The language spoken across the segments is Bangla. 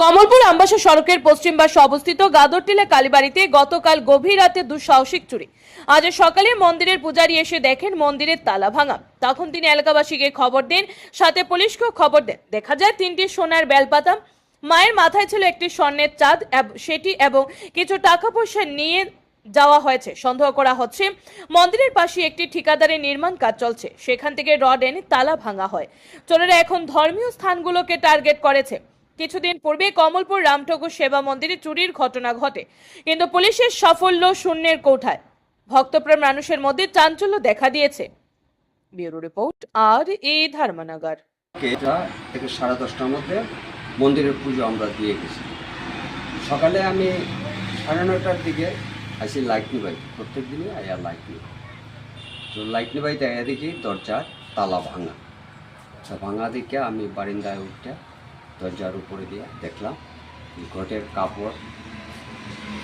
কমলপুর আমবাসা সড়কের পশ্চিম পাশে অবস্থিত গাদরটিলা কালীবাড়িতে গতকাল গভীর রাতে দুঃসাহসিক চুরি। আজ সকালে মন্দিরের পূজারী এসে দেখেন মন্দিরের তালা ভাঙা। তখন তিনি এলাকাবাসীকে খবর দেন, সাথে পুলিশকেও খবর দেন। দেখা যায়, তিনটি সোনার বেলপাতা, মায়ের মাথায় ছিল একটি স্বর্ণের চাঁদ সেটি এবং কিছু টাকা পয়সা নিয়ে যাওয়া হয়েছে। সন্দেহ করা হচ্ছে, মন্দিরের পাশে একটি ঠিকাদারের নির্মাণ কাজ চলছে। সেখান থেকে রড এনে তালা ভাঙা হয়। চোরেরা এখন ধর্মীয় স্থানগুলোকে টার্গেট করেছে। কিছুদিন পূর্বে কমলপুর রামঠকুর সেবা মন্দিরে চুরির ঘটনা ঘটে। কিন্তু পুলিশের সাফল্য শূন্যের কোঠায়। ভক্তপ্রাণ মানুষের মধ্যে চাঞ্চল্য দেখা দিয়েছে। ব্যুরো রিপোর্ট আর এ ধর্মনগর। থেকে সাড়ে দশটার মধ্যে মন্দিরের পুজো আমরা দিয়ে গেছি। সকালে আমি সাড়ে নয়টার দিকে আসি লাইটনি বাই প্রত্যেক দিনই আয়া লাইটনি তো লাইটনি বাই দেখা দেখি দরজার তালা ভাঙা। ভাঙা দেখে আমি বারিন্দায় উঠতে দরজার উপরে দিয়ে দেখলাম ঘটের কাপড়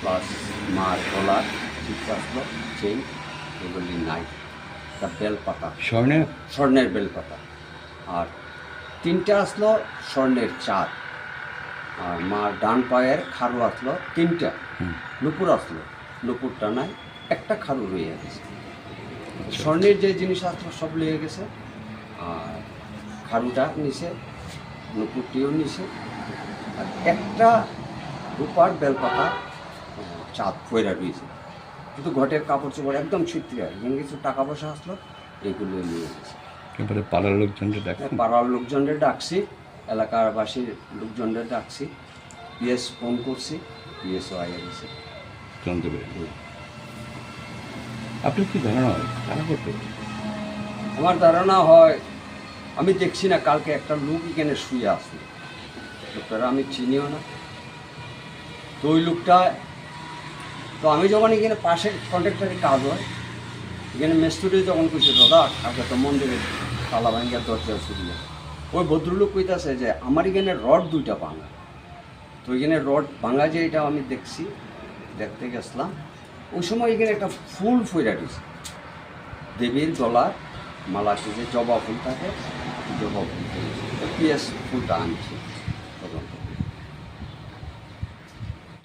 প্লাস মার গলার চিত্রাস্ত্র চেন এগুলি নাই। তা বেলপাতা। স্বর্ণের? স্বর্ণের বেলপাতা। আর তিনটা আসলো স্বর্ণের চাঁদ। আর মার ডান পায়ের খারু আসলো তিনটা। নুপুর আসলো। নুপুরটা নাই একটা খারু রয়ে গেছে। স্বর্ণের যে জিনিস আসলো সব লেগে গেছে। আর খারুটা নিচে নুপুরটিও নিচে আর একটা রূপার বেলপাতা চাঁদ ফয়রা রয়েছে। কিন্তু ঘটের কাপড় চোপড় একদম ছিটতে আর এখানে কিছু টাকা পয়সা আসলো এগুলো নিয়ে গেছে এবারে পাড়ার লোকজনকে দেখেন। পাড়ার লোকজনদের ডাকছি এলাকার এলাকাবাসীর লোকজনদের ডাকছি। পিএস ফোন করছি পিএসও আইয়া গেছে জানতে পেরে আপনি কি ধারণা হয়? আমার ধারণা হয় আমি দেখছি না, কালকে একটা লোক এখানে শুয়ে আসলো লোকটারা আমি চিনিও না। তো ওই লোকটা, তো আমি যখন এখানে পাশে কন্ট্রাক্টারের কাজ হয়, এখানে মেস্তুরি যখন কইছে, দাদা, আগে তো মন্দিরে তালা ভাঙ্গিয়া দরজা ছুটিয়ে ওই ভদ্রলোক কইতাছে যে, আমার এখানে রড দুইটা ভাঙা। তো এখানে রড ভাঙা যে, এটা আমি দেখছি, দেখতে গেছিলাম। ওই সময় এখানে একটা ফুল ফইরা দিছে। দেবীর গলার মালাটি যে জবা ফুল থাকে জবা ফুল পিএস ফুলটা আনছি